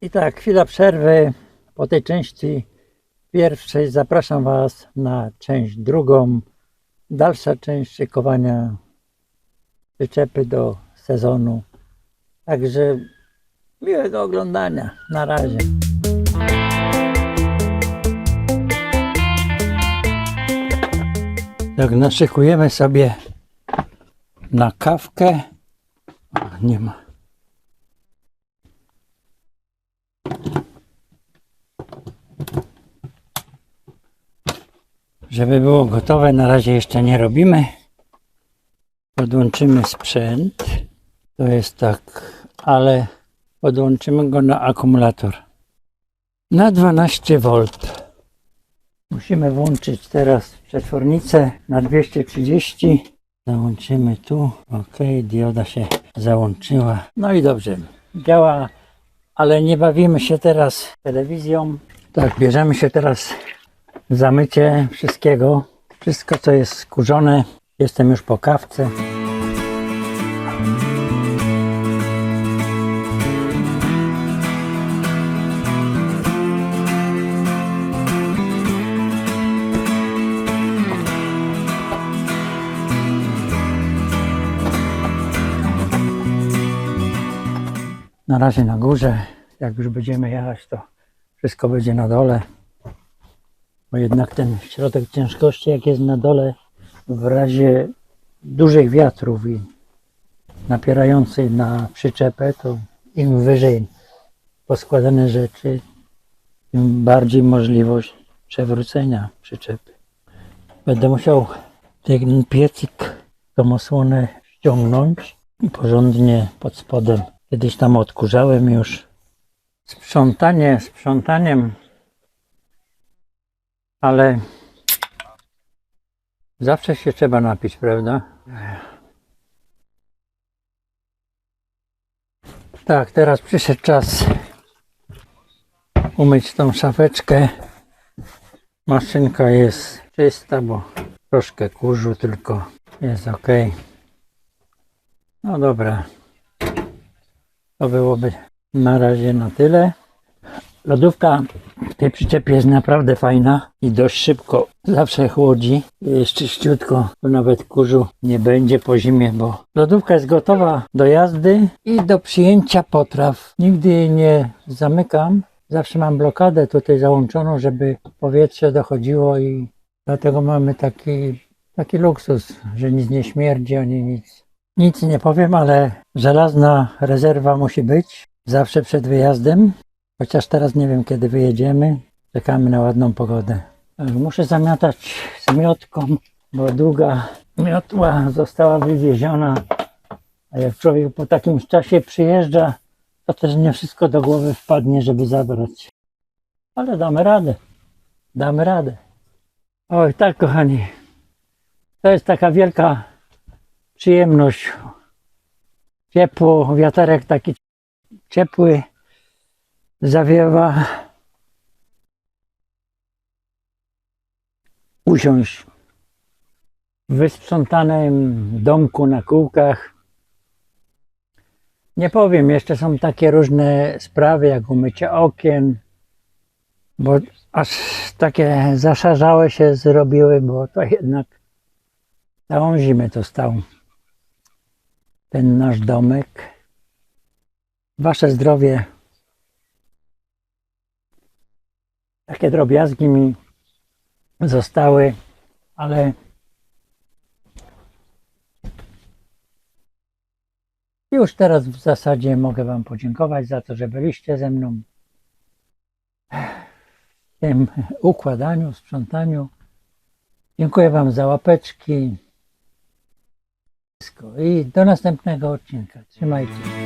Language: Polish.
I tak, chwila przerwy po tej części pierwszej. Zapraszam Was na część drugą. Dalsza część szykowania przyczepy do sezonu. Także miłego oglądania. Na razie. Tak, naszykujemy sobie na kawkę. A, nie ma. Żeby było gotowe, na razie jeszcze nie robimy. Podłączymy sprzęt. To jest tak, ale podłączymy go na akumulator. Na 12 V. Musimy włączyć teraz przetwornicę na 230. Załączymy tu. Ok, dioda się załączyła. No i dobrze. Działa, ale nie bawimy się teraz telewizją. Tak, bierzemy się teraz za mycie wszystkiego. Wszystko, co jest skurzone. Jestem już po kawce. Na razie na górze. Jak już będziemy jechać, to wszystko będzie na dole. Bo jednak ten środek ciężkości, jak jest na dole, w razie dużych wiatrów i napierających na przyczepę, to im wyżej poskładane rzeczy, tym bardziej możliwość przewrócenia przyczepy. Będę musiał ten piecyk, tą osłonę ściągnąć i porządnie pod spodem. Kiedyś tam odkurzałem już. Sprzątanie sprzątaniem, ale zawsze się trzeba napić, prawda? Tak, teraz przyszedł czas umyć tą szafeczkę. Maszynka jest czysta, bo troszkę kurzu tylko jest ok. No dobra. To byłoby na razie na tyle. Lodówka w tej przyczepie jest naprawdę fajna i dość szybko zawsze chłodzi. Jest czyściutko, nawet kurzu nie będzie po zimie, bo lodówka jest gotowa do jazdy i do przyjęcia potraw. Nigdy jej nie zamykam. Zawsze mam blokadę tutaj załączoną, żeby powietrze dochodziło i dlatego mamy taki, taki luksus, że nic nie śmierdzi ani nic. Nic nie powiem, ale żelazna rezerwa musi być zawsze przed wyjazdem. Chociaż teraz nie wiem kiedy wyjedziemy. Czekamy na ładną pogodę. Tak, Muszę zamiatać zmiotką, bo długa miotła została wywieziona. A jak człowiek po takim czasie przyjeżdża, to też nie wszystko do głowy wpadnie, żeby zabrać. Ale damy radę. Damy radę. Oj, tak kochani. To jest taka wielka przyjemność. Ciepło, wiaterek taki ciepły zawiewa. Usiąść w wysprzątanym domku na kółkach. Nie powiem, jeszcze są takie różne sprawy, jak umycie okien, bo aż takie zaszarzałe się zrobiły, bo to jednak całą zimę to stał ten nasz domek. Wasze zdrowie. Takie drobiazgi mi zostały, ale już teraz w zasadzie mogę Wam podziękować za to, że byliście ze mną w tym układaniu, sprzątaniu. Dziękuję Wam za łapeczki. I do następnego odcinka. Trzymajcie się.